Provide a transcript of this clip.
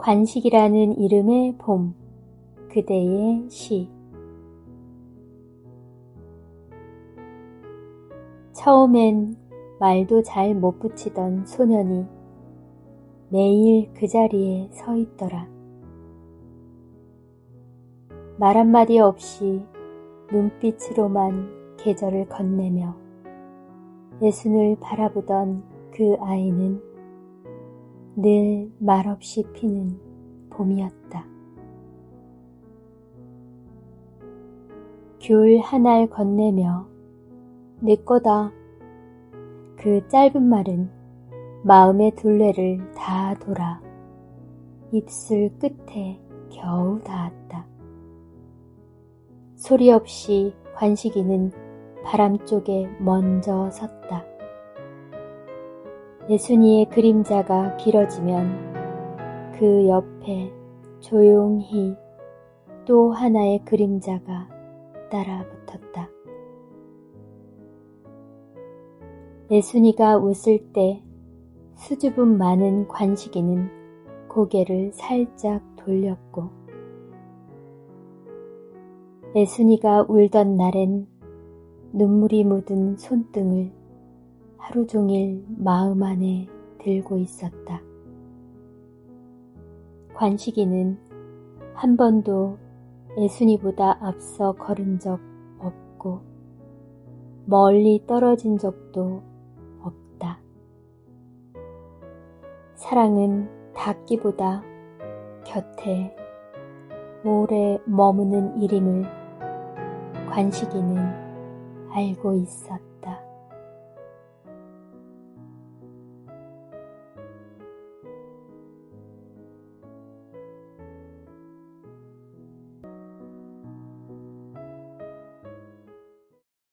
관식이라는 이름의 봄, 그대의 시. 처음엔 말도 잘 못 붙이던 소년이 매일 그 자리에 서 있더라. 말 한마디 없이 눈빛으로만 계절을 건네며 예순을 바라보던 그 아이는 늘 말없이 피는 봄이었다. 귤한알 건네며 내 거다. 그 짧은 말은 마음의 둘레를 다 돌아 입술 끝에 겨우 닿았다. 소리 없이 관식이는 바람 쪽에 먼저 섰다. 예순이의 그림자가 길어지면 그 옆에 조용히 또 하나의 그림자가 따라 붙었다. 예순이가 웃을 때 수줍음 많은 관식이는 고개를 살짝 돌렸고 예순이가 울던 날엔 눈물이 묻은 손등을 하루 종일 마음 안에 들고 있었다. 관식이는 한 번도 예순이보다 앞서 걸은 적 없고 멀리 떨어진 적도 없다. 사랑은 닿기보다 곁에 오래 머무는 일임을 관식이는 알고 있었다.